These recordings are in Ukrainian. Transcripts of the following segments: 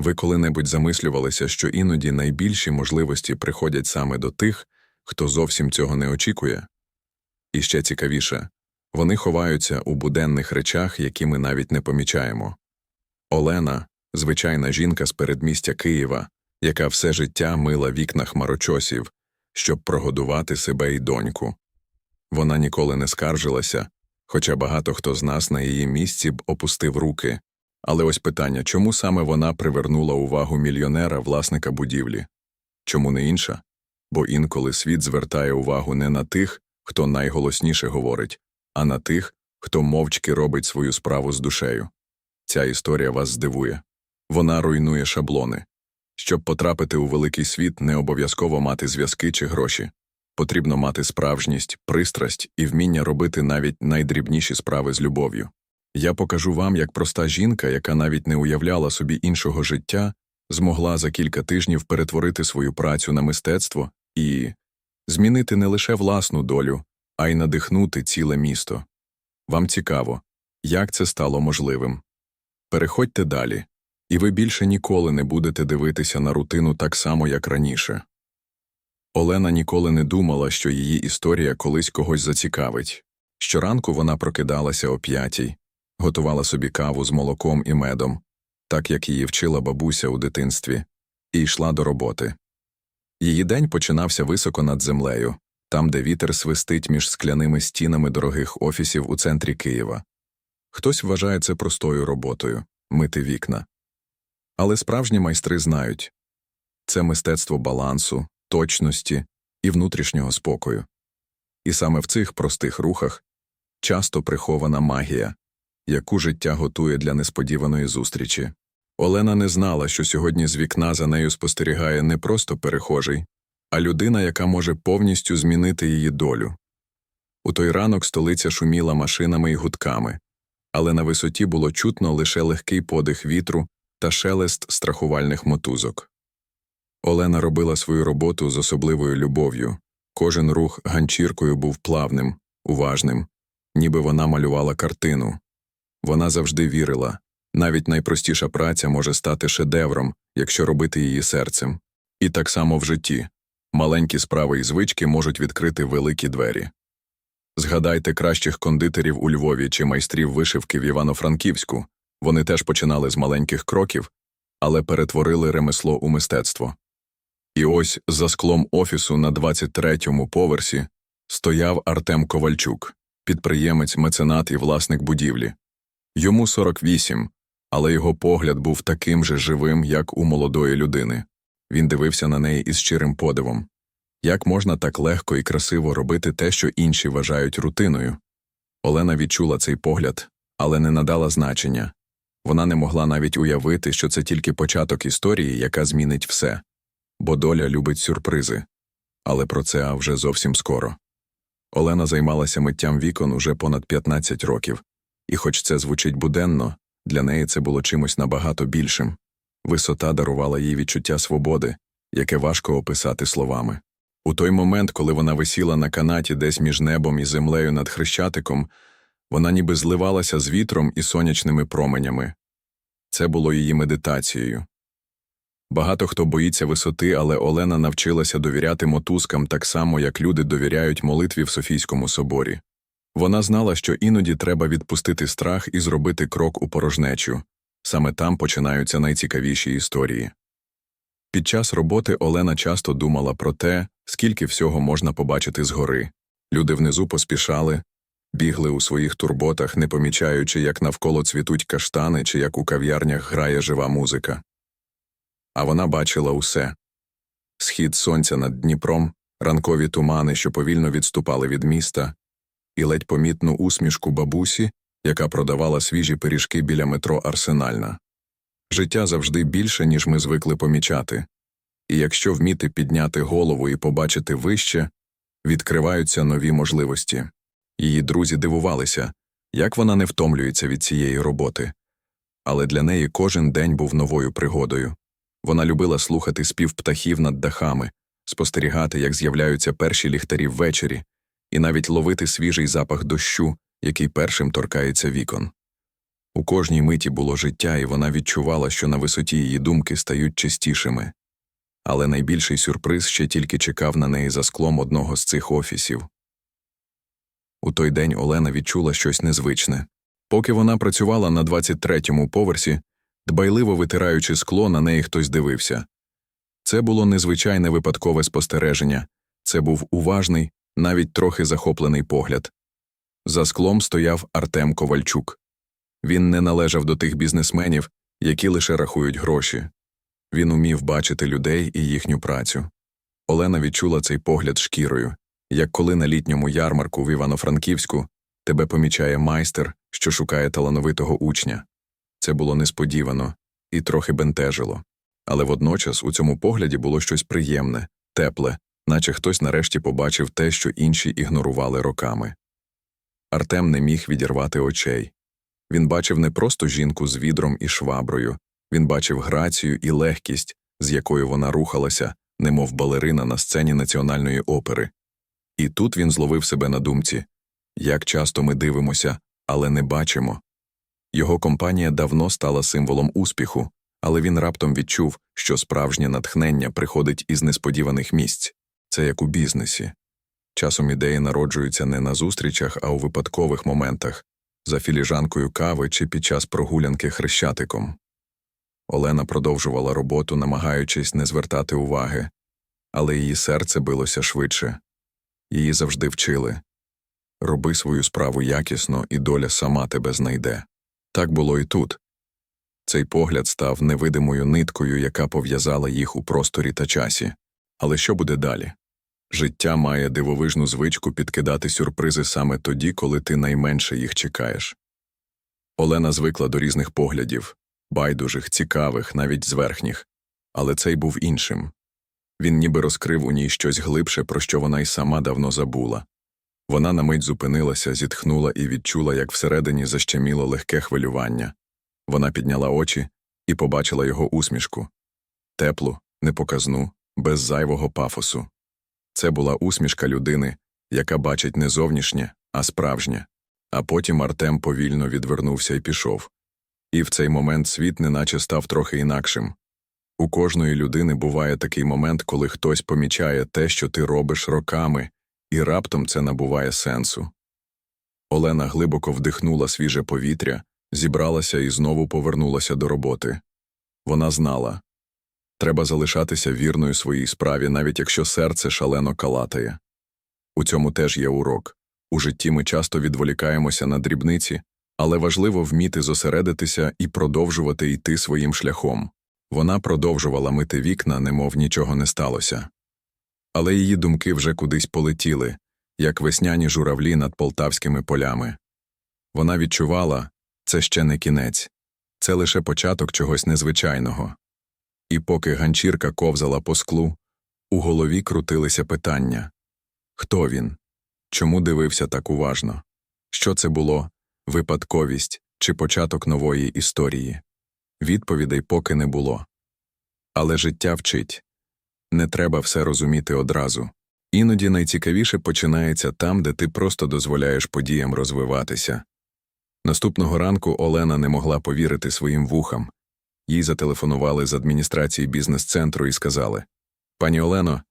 Ви коли-небудь замислювалися, що іноді найбільші можливості приходять саме до тих, хто зовсім цього не очікує? І ще цікавіше, вони ховаються у буденних речах, які ми навіть не помічаємо. Олена звичайна жінка з передмістя Києва, яка все життя мила вікна хмарочосів, щоб прогодувати себе й доньку. Вона ніколи не скаржилася, хоча багато хто з нас на її місці б опустив руки. Але ось питання, чому саме вона привернула увагу мільйонера, власника будівлі? Чому не інша? Бо інколи світ звертає увагу не на тих, хто найголосніше говорить, а на тих, хто мовчки робить свою справу з душею. Ця історія вас здивує. Вона руйнує шаблони. Щоб потрапити у великий світ, не обов'язково мати зв'язки чи гроші. Потрібно мати справжність, пристрасть і вміння робити навіть найдрібніші справи з любов'ю. Я покажу вам, як проста жінка, яка навіть не уявляла собі іншого життя, змогла за кілька тижнів перетворити свою працю на мистецтво і змінити не лише власну долю, а й надихнути ціле місто. Вам цікаво, як це стало можливим. Переходьте далі, і ви більше ніколи не будете дивитися на рутину так само, як раніше. Олена ніколи не думала, що її історія колись когось зацікавить. Щоранку вона прокидалася о п'ятій, готувала собі каву з молоком і медом, так як її вчила бабуся у дитинстві, і йшла до роботи. Її день починався високо над землею, там, де вітер свистить між скляними стінами дорогих офісів у центрі Києва. Хтось вважає це простою роботою мити вікна. Але справжні майстри знають це мистецтво балансу, точності і внутрішнього спокою. І саме в цих простих рухах часто прихована магія, яку життя готує для несподіваної зустрічі. Олена не знала, що сьогодні з вікна за нею спостерігає не просто перехожий, а людина, яка може повністю змінити її долю. У той ранок столиця шуміла машинами і гудками, але на висоті було чутно лише легкий подих вітру та шелест страхувальних мотузок. Олена робила свою роботу з особливою любов'ю. Кожен рух ганчіркою був плавним, уважним, ніби вона малювала картину. Вона завжди вірила навіть найпростіша праця може стати шедевром, якщо робити її серцем. І так само в житті маленькі справи і звички можуть відкрити великі двері. Згадайте кращих кондитерів у Львові чи майстрів вишивки в Івано-Франківську вони теж починали з маленьких кроків, але перетворили ремесло у мистецтво. І ось за склом офісу на 23-му поверсі стояв Артем Ковальчук, підприємець, меценат і власник будівлі. Йому 48, але його погляд був таким же живим, як у молодої людини. Він дивився на неї із щирим подивом. Як можна так легко і красиво робити те, що інші вважають рутиною? Олена відчула цей погляд, але не надала значення. Вона не могла навіть уявити, що це тільки початок історії, яка змінить все. Бо доля любить сюрпризи. Але про це вже зовсім скоро. Олена займалася миттям вікон уже понад 15 років, і хоч це звучить буденно, для неї це було чимось набагато більшим. Висота дарувала їй відчуття свободи, яке важко описати словами. У той момент, коли вона висіла на канаті десь між небом і землею над хрещатиком, вона ніби зливалася з вітром і сонячними променями. Це було її медитацією. Багато хто боїться висоти, але Олена навчилася довіряти мотузкам так само, як люди довіряють молитві в Софійському соборі. Вона знала, що іноді треба відпустити страх і зробити крок у порожнечу. Саме там починаються найцікавіші історії. Під час роботи Олена часто думала про те, скільки всього можна побачити згори. Люди внизу поспішали, бігли у своїх турботах, не помічаючи, як навколо цвітуть каштани чи як у кав'ярнях грає жива музика. А вона бачила усе схід сонця над Дніпром, ранкові тумани, що повільно відступали від міста, і ледь помітну усмішку бабусі, яка продавала свіжі пиріжки біля метро Арсенальна. Життя завжди більше, ніж ми звикли помічати, і якщо вміти підняти голову і побачити вище, відкриваються нові можливості. Її друзі дивувалися, як вона не втомлюється від цієї роботи. Але для неї кожен день був новою пригодою. Вона любила слухати спів птахів над дахами, спостерігати, як з'являються перші ліхтарі ввечері, і навіть ловити свіжий запах дощу, який першим торкається вікон. У кожній миті було життя, і вона відчувала, що на висоті її думки стають чистішими. Але найбільший сюрприз ще тільки чекав на неї за склом одного з цих офісів. У той день Олена відчула щось незвичне. Поки вона працювала на 23-му поверсі, дбайливо витираючи скло, на неї хтось дивився. Це було незвичайне випадкове спостереження, це був уважний, навіть трохи захоплений погляд. За склом стояв Артем Ковальчук. Він не належав до тих бізнесменів, які лише рахують гроші. Він умів бачити людей і їхню працю. Олена відчула цей погляд шкірою, як коли на літньому ярмарку в Івано-Франківську тебе помічає майстер, що шукає талановитого учня. Це було несподівано і трохи бентежило. Але водночас у цьому погляді було щось приємне, тепле, наче хтось нарешті побачив те, що інші ігнорували роками. Артем не міг відірвати очей. Він бачив не просто жінку з відром і шваброю, він бачив грацію і легкість, з якою вона рухалася, немов балерина на сцені національної опери. І тут він зловив себе на думці як часто ми дивимося, але не бачимо. Його компанія давно стала символом успіху, але він раптом відчув, що справжнє натхнення приходить із несподіваних місць це як у бізнесі. Часом ідеї народжуються не на зустрічах, а у випадкових моментах за філіжанкою кави чи під час прогулянки хрещатиком. Олена продовжувала роботу, намагаючись не звертати уваги, але її серце билося швидше. Її завжди вчили роби свою справу якісно, і доля сама тебе знайде. Так було і тут. Цей погляд став невидимою ниткою, яка пов'язала їх у просторі та часі. Але що буде далі? Життя має дивовижну звичку підкидати сюрпризи саме тоді, коли ти найменше їх чекаєш. Олена звикла до різних поглядів байдужих, цікавих, навіть зверхніх, але цей був іншим. Він ніби розкрив у ній щось глибше, про що вона й сама давно забула. Вона на мить зупинилася, зітхнула і відчула, як всередині защеміло легке хвилювання. Вона підняла очі і побачила його усмішку теплу, непоказну, без зайвого пафосу. Це була усмішка людини, яка бачить не зовнішнє, а справжнє. А потім Артем повільно відвернувся і пішов. І в цей момент світ неначе став трохи інакшим. У кожної людини буває такий момент, коли хтось помічає те, що ти робиш роками, і раптом це набуває сенсу. Олена глибоко вдихнула свіже повітря, зібралася і знову повернулася до роботи. Вона знала треба залишатися вірною своїй справі, навіть якщо серце шалено калатає. У цьому теж є урок. У житті ми часто відволікаємося на дрібниці, але важливо вміти зосередитися і продовжувати йти своїм шляхом. Вона продовжувала мити вікна, немов нічого не сталося. Але її думки вже кудись полетіли, як весняні журавлі над полтавськими полями. Вона відчувала це ще не кінець, це лише початок чогось незвичайного. І поки ганчірка ковзала по склу, у голові крутилися питання хто він? Чому дивився так уважно? Що це було випадковість чи початок нової історії? Відповідей поки не було. Але життя вчить не треба все розуміти одразу. Іноді найцікавіше починається там, де ти просто дозволяєш подіям розвиватися. Наступного ранку Олена не могла повірити своїм вухам. Їй зателефонували з адміністрації бізнес-центру і сказали Пані Олено,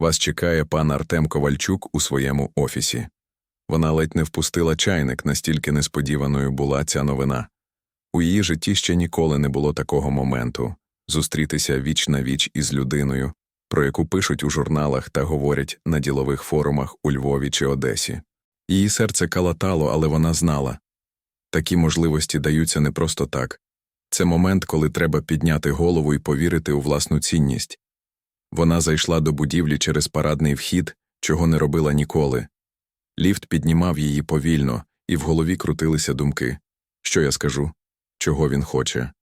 вас чекає пан Артем Ковальчук у своєму офісі. Вона ледь не впустила чайник, настільки несподіваною була ця новина. У її житті ще ніколи не було такого моменту зустрітися віч на віч із людиною, про яку пишуть у журналах та говорять на ділових форумах у Львові чи Одесі. Її серце калатало, але вона знала такі можливості даються не просто так це момент, коли треба підняти голову і повірити у власну цінність. Вона зайшла до будівлі через парадний вхід, чого не робила ніколи. Ліфт піднімав її повільно, і в голові крутилися думки що я скажу, чого він хоче.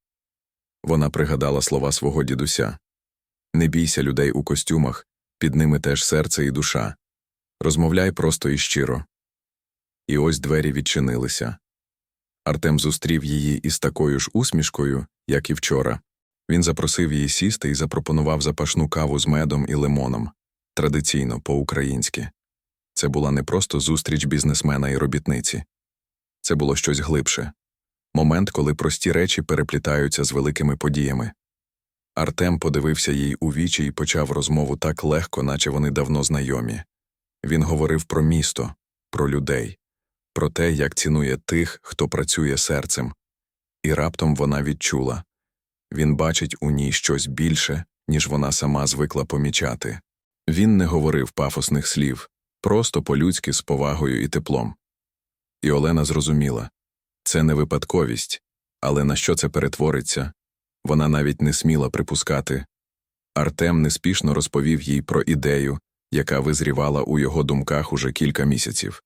Вона пригадала слова свого дідуся Не бійся людей у костюмах, під ними теж серце і душа. Розмовляй просто і щиро. І ось двері відчинилися. Артем зустрів її із такою ж усмішкою, як і вчора. Він запросив її сісти і запропонував запашну каву з медом і лимоном традиційно по-українськи. Це була не просто зустріч бізнесмена і робітниці, це було щось глибше. момент, коли прості речі переплітаються з великими подіями. Артем подивився їй у вічі і почав розмову так легко, наче вони давно знайомі. Він говорив про місто, про людей, про те, як цінує тих, хто працює серцем. І раптом вона відчула він бачить у ній щось більше, ніж вона сама звикла помічати. Він не говорив пафосних слів, просто по-людськи з повагою і теплом. І Олена зрозуміла це не випадковість, але на що це перетвориться, вона навіть не сміла припускати. Артем неспішно розповів їй про ідею, яка визрівала у його думках уже кілька місяців.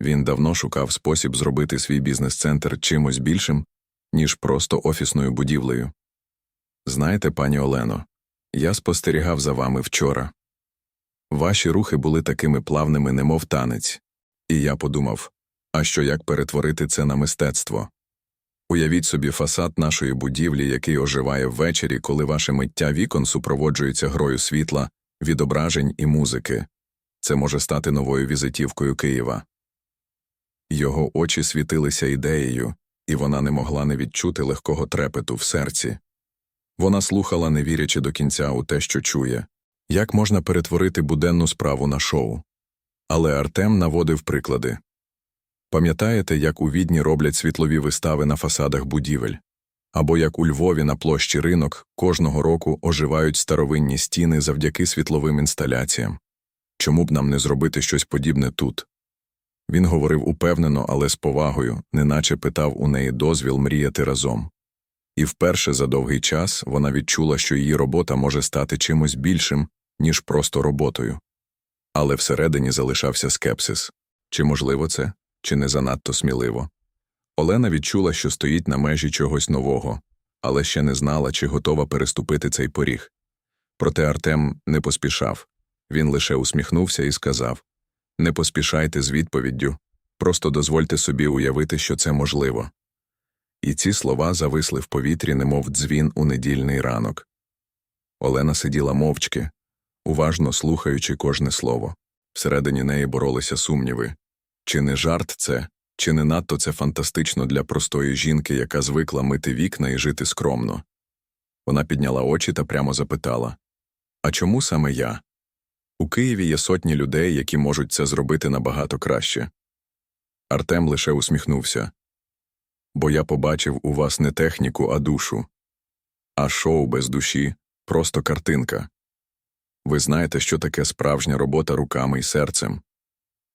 Він давно шукав спосіб зробити свій бізнес-центр чимось більшим, ніж просто офісною будівлею. Знаєте, пані Олено, я спостерігав за вами вчора. Ваші рухи були такими плавними, немов танець, і я подумав а що як перетворити це на мистецтво? Уявіть собі фасад нашої будівлі, який оживає ввечері, коли ваше миття вікон супроводжується грою світла, відображень і музики. Це може стати новою візитівкою Києва. Його очі світилися ідеєю, і вона не могла не відчути легкого трепету в серці. Вона слухала, не вірячи до кінця у те, що чує, як можна перетворити буденну справу на шоу. Але Артем наводив приклади. Пам'ятаєте, як у відні роблять світлові вистави на фасадах будівель? Або як у Львові на площі ринок кожного року оживають старовинні стіни завдяки світловим інсталяціям? Чому б нам не зробити щось подібне тут? Він говорив упевнено, але з повагою, неначе питав у неї дозвіл мріяти разом. І вперше за довгий час вона відчула, що її робота може стати чимось більшим, ніж просто роботою. Але всередині залишався скепсис чи можливо це, чи не занадто сміливо. Олена відчула, що стоїть на межі чогось нового, але ще не знала, чи готова переступити цей поріг. Проте Артем не поспішав він лише усміхнувся і сказав Не поспішайте з відповіддю, просто дозвольте собі уявити, що це можливо. І ці слова зависли в повітрі, немов дзвін у недільний ранок. Олена сиділа мовчки, уважно слухаючи кожне слово. Всередині неї боролися сумніви чи не жарт це, чи не надто це фантастично для простої жінки, яка звикла мити вікна і жити скромно. Вона підняла очі та прямо запитала А чому саме я? У Києві є сотні людей, які можуть це зробити набагато краще. Артем лише усміхнувся бо я побачив у вас не техніку, а душу, а шоу без душі просто картинка. Ви знаєте, що таке справжня робота руками і серцем.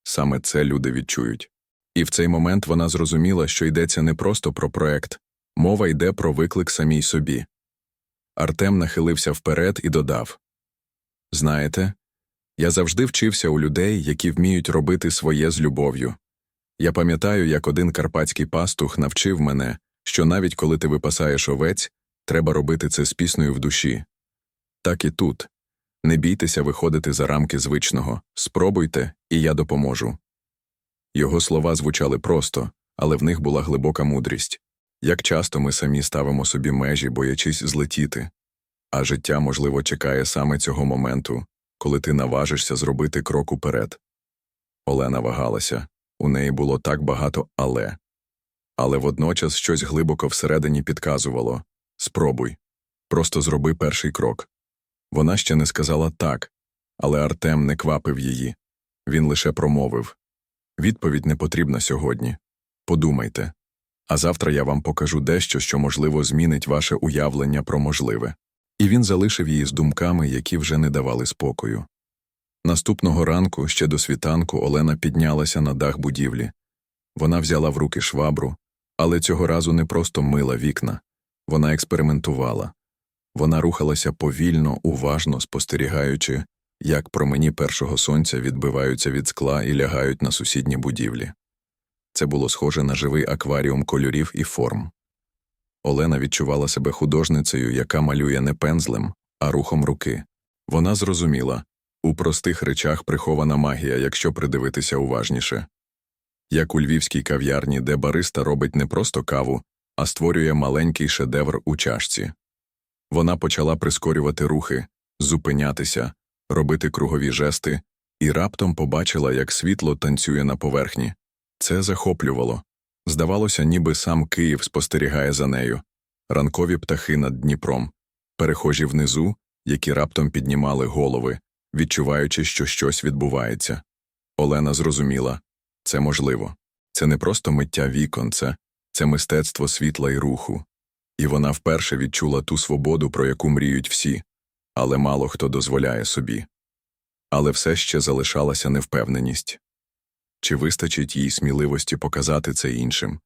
Саме це люди відчують. І в цей момент вона зрозуміла, що йдеться не просто про проект, мова йде про виклик самій собі. Артем нахилився вперед і додав Знаєте, я завжди вчився у людей, які вміють робити своє з любов'ю. Я пам'ятаю, як один карпатський пастух навчив мене, що навіть коли ти випасаєш овець, треба робити це з піснею в душі. Так і тут. Не бійтеся виходити за рамки звичного, спробуйте, і я допоможу. Його слова звучали просто, але в них була глибока мудрість як часто ми самі ставимо собі межі, боячись злетіти, а життя, можливо, чекає саме цього моменту, коли ти наважишся зробити крок уперед. Олена вагалася. У неї було так багато але. Але водночас щось глибоко всередині підказувало спробуй, просто зроби перший крок. Вона ще не сказала так, але Артем не квапив її. Він лише промовив Відповідь не потрібна сьогодні. Подумайте. А завтра я вам покажу дещо, що, можливо, змінить ваше уявлення про можливе. І він залишив її з думками, які вже не давали спокою. Наступного ранку, ще до світанку, Олена піднялася на дах будівлі. Вона взяла в руки швабру, але цього разу не просто мила вікна, вона експериментувала. Вона рухалася повільно, уважно спостерігаючи, як промені першого сонця відбиваються від скла і лягають на сусідні будівлі. Це було схоже на живий акваріум кольорів і форм. Олена відчувала себе художницею, яка малює не пензлем, а рухом руки. Вона зрозуміла у простих речах прихована магія, якщо придивитися уважніше. Як у львівській кав'ярні, де бариста робить не просто каву, а створює маленький шедевр у чашці. Вона почала прискорювати рухи, зупинятися, робити кругові жести, і раптом побачила, як світло танцює на поверхні. Це захоплювало. Здавалося, ніби сам Київ спостерігає за нею, ранкові птахи над Дніпром, перехожі внизу, які раптом піднімали голови, відчуваючи, що щось відбувається. Олена зрозуміла це можливо. Це не просто миття вікон, це, це мистецтво світла і руху. І вона вперше відчула ту свободу, про яку мріють всі, але мало хто дозволяє собі. Але все ще залишалася невпевненість. Чи вистачить їй сміливості показати це іншим?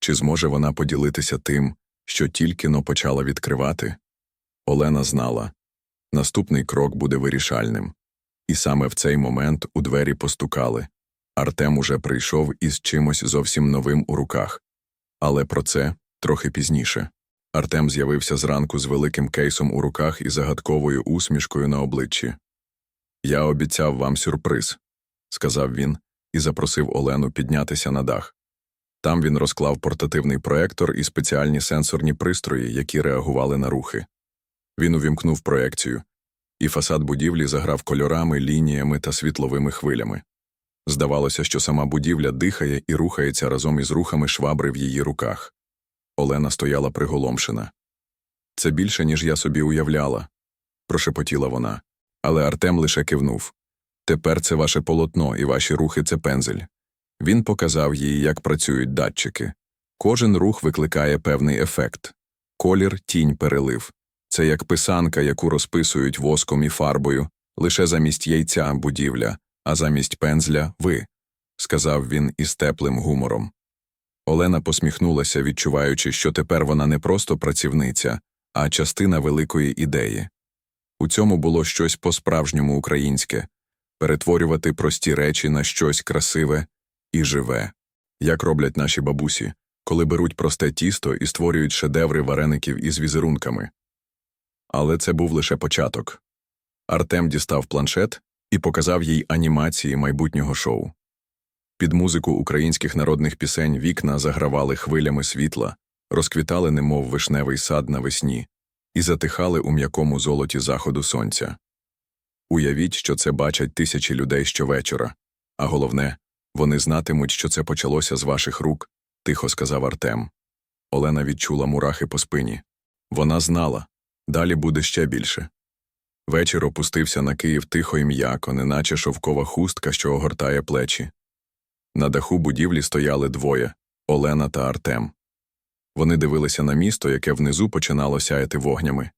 Чи зможе вона поділитися тим, що тільки но почала відкривати? Олена знала наступний крок буде вирішальним. І саме в цей момент у двері постукали. Артем уже прийшов із чимось зовсім новим у руках. Але про це трохи пізніше. Артем з'явився зранку з великим кейсом у руках і загадковою усмішкою на обличчі. Я обіцяв вам сюрприз, сказав він і запросив Олену піднятися на дах. Там він розклав портативний проектор і спеціальні сенсорні пристрої, які реагували на рухи. Він увімкнув проекцію, і фасад будівлі заграв кольорами, лініями та світловими хвилями. Здавалося, що сама будівля дихає і рухається разом із рухами швабри в її руках. Олена стояла приголомшена. Це більше, ніж я собі уявляла, прошепотіла вона. Але Артем лише кивнув. Тепер це ваше полотно і ваші рухи це пензель. Він показав їй, як працюють датчики. Кожен рух викликає певний ефект. Колір, тінь, перелив. Це як писанка, яку розписують воском і фарбою, лише замість яйця будівля, а замість пензля ви, сказав він із теплим гумором. Олена посміхнулася, відчуваючи, що тепер вона не просто працівниця, а частина великої ідеї. У цьому було щось по-справжньому українське перетворювати прості речі на щось красиве і живе, як роблять наші бабусі, коли беруть просте тісто і створюють шедеври вареників із візерунками. Але це був лише початок. Артем дістав планшет і показав їй анімації майбутнього шоу. Під музику українських народних пісень вікна загравали хвилями світла, розквітали, немов вишневий сад навесні, і затихали у м'якому золоті заходу сонця. Уявіть, що це бачать тисячі людей щовечора, а головне, вони знатимуть, що це почалося з ваших рук, тихо сказав Артем. Олена відчула мурахи по спині. Вона знала далі буде ще більше. Вечір опустився на Київ тихо і м'яко, неначе шовкова хустка, що огортає плечі. На даху будівлі стояли двоє Олена та Артем. Вони дивилися на місто, яке внизу починало сяяти вогнями.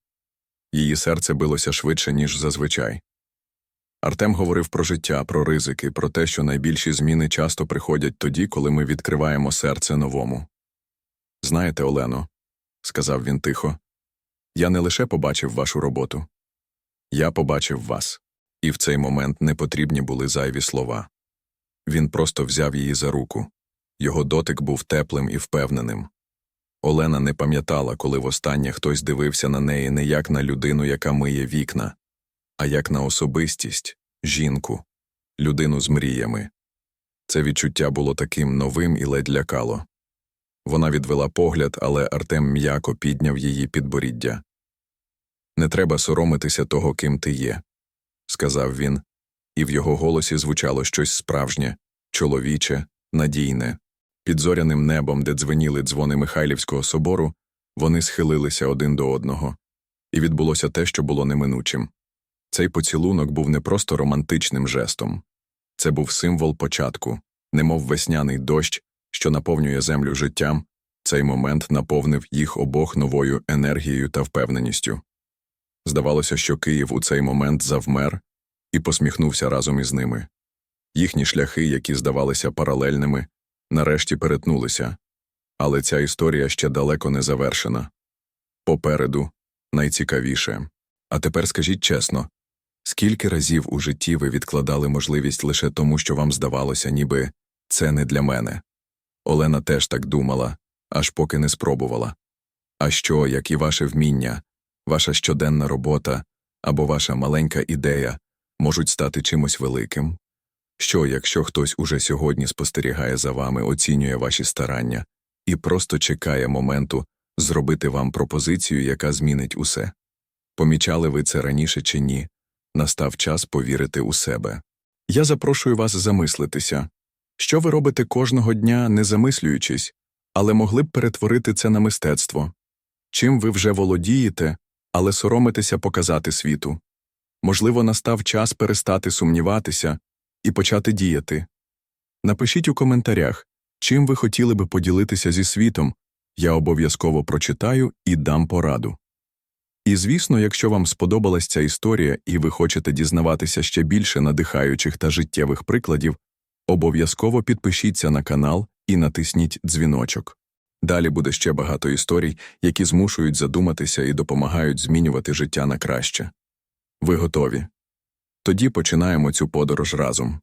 Її серце билося швидше, ніж зазвичай. Артем говорив про життя, про ризики, про те, що найбільші зміни часто приходять тоді, коли ми відкриваємо серце новому. Знаєте, Олено, сказав він тихо, я не лише побачив вашу роботу. Я побачив вас, і в цей момент не потрібні були зайві слова. Він просто взяв її за руку. Його дотик був теплим і впевненим. Олена не пам'ятала, коли востаннє хтось дивився на неї не як на людину, яка миє вікна, а як на особистість, жінку, людину з мріями. Це відчуття було таким новим і ледь лякало. Вона відвела погляд, але Артем м'яко підняв її підборіддя. Не треба соромитися того, ким ти є, сказав він, і в його голосі звучало щось справжнє, чоловіче, надійне. Під зоряним небом, де дзвеніли дзвони Михайлівського собору, вони схилилися один до одного, і відбулося те, що було неминучим. Цей поцілунок був не просто романтичним жестом, це був символ початку, немов весняний дощ, що наповнює землю життям, цей момент наповнив їх обох новою енергією та впевненістю. Здавалося, що Київ у цей момент завмер і посміхнувся разом із ними. Їхні шляхи, які здавалися паралельними, нарешті перетнулися, але ця історія ще далеко не завершена. Попереду найцікавіше. А тепер скажіть чесно, скільки разів у житті ви відкладали можливість лише тому, що вам здавалося, ніби це не для мене? Олена теж так думала, аж поки не спробувала. А що, як і ваше вміння, ваша щоденна робота або ваша маленька ідея можуть стати чимось великим? Що, якщо хтось уже сьогодні спостерігає за вами, оцінює ваші старання і просто чекає моменту зробити вам пропозицію, яка змінить усе? Помічали ви це раніше чи ні? Настав час повірити у себе. Я запрошую вас замислитися. Що ви робите кожного дня, не замислюючись, але могли б перетворити це на мистецтво? Чим ви вже володієте, але соромитеся показати світу? Можливо, настав час перестати сумніватися і почати діяти. Напишіть у коментарях, чим ви хотіли би поділитися зі світом. Я обов'язково прочитаю і дам пораду. І звісно, якщо вам сподобалась ця історія і ви хочете дізнаватися ще більше надихаючих та життєвих прикладів, обов'язково підпишіться на канал і натисніть дзвіночок. Далі буде ще багато історій, які змушують задуматися і допомагають змінювати життя на краще. Ви готові? Тоді починаємо цю подорож разом.